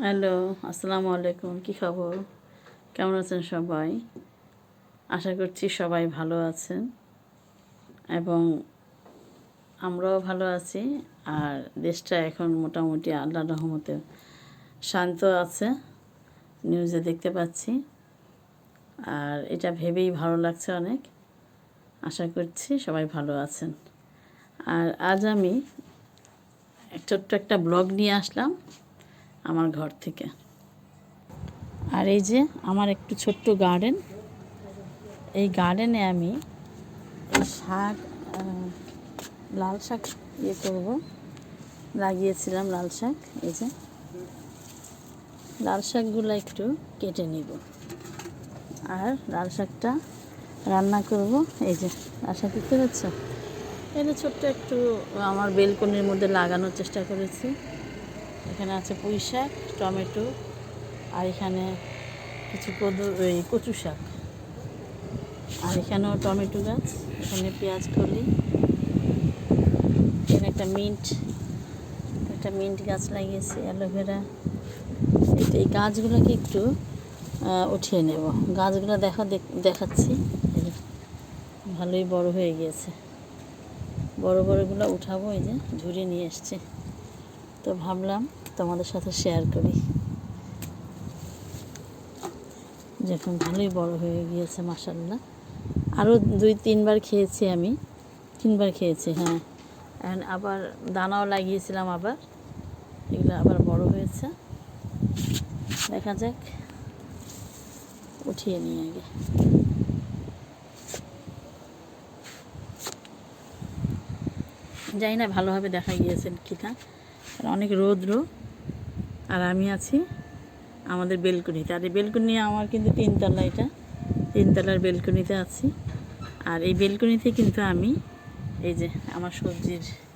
Hello, আসসালামু আলাইকুম, কী খবর? কেমন আছেন সবাই? আশা করছি সবাই ভালো আছেন এবং আমরাও ভালো আছি। আর দেশটা এখন মোটামুটি আল্লাহ রহমতে শান্ত আছে নিউজে দেখতে পাচ্ছি। আর এটা ভেবেই ভালো লাগছে অনেক। আশা করছি সবাই ভালো আছেন। আর আজ আমি ছোট্ট একটা ব্লগ নিয়ে আসলাম। আমার ঘর থেকে। আর এই যে আমার একটু ছোট্ট গার্ডেন এই গার্ডেনে আমি শাক লাল শাক ইয়ে করব। লাগিয়েছিলাম লাল শাক, এই যে। লাল শাকগুলো একটু কেটে নিব। আর লাল শাকটা রান্না করব। এই যে লাল শাক দেখতে পাচ্ছ এটা ছোট্ট একটু আমার বেলকনির মধ্যে লাগানোর চেষ্টা করেছি। এখানে আছে পুঁই শাক, টমেটো, আর এখানে কিছু কদু, এই কচু শাক। আর এখানেও টমেটো গাছ, এখানে পেঁয়াজ কলি এখানে একটা মিন্ট একটা মিন্ট গাছ লাগিয়েছি, অ্যালোভেরা। এই গাছগুলোকে একটু উঠিয়ে নেব। গাছগুলো দেখা দেখ- দেখাচ্ছি। ভালোই বড় হয়ে গিয়েছে। বড় বড়গুলো উঠাবো, এই যে ঝুড়ি নিয়ে এসছি। তো ভাবলাম তোমাদের সাথে শেয়ার করি। যখন ভালোই বড় হয়ে গিয়েছে মাসাল্লাহ আরও দুই, তিনবার খেয়েছি আমি। তিনবার খেয়েছি হ্যাঁ। এখন আবার দানাও লাগিয়েছিলাম আবার। এগুলো আবার বড় হয়েছে। দেখা যাক। উঠিয়ে নিয়ে আগে। জানি না ভালোভাবে দেখা গিয়েছেন কিনা। অনেক রৌদ্র। আর আমি আছি আমাদের বেলকনিতে। আর এই বেলকনি আমার কিন্তু তিনতলা এটা। তিনতলার বেলকনিতে আছি। আর এই বেলকনিতে কিন্তু আমি এই যে আমার সবজির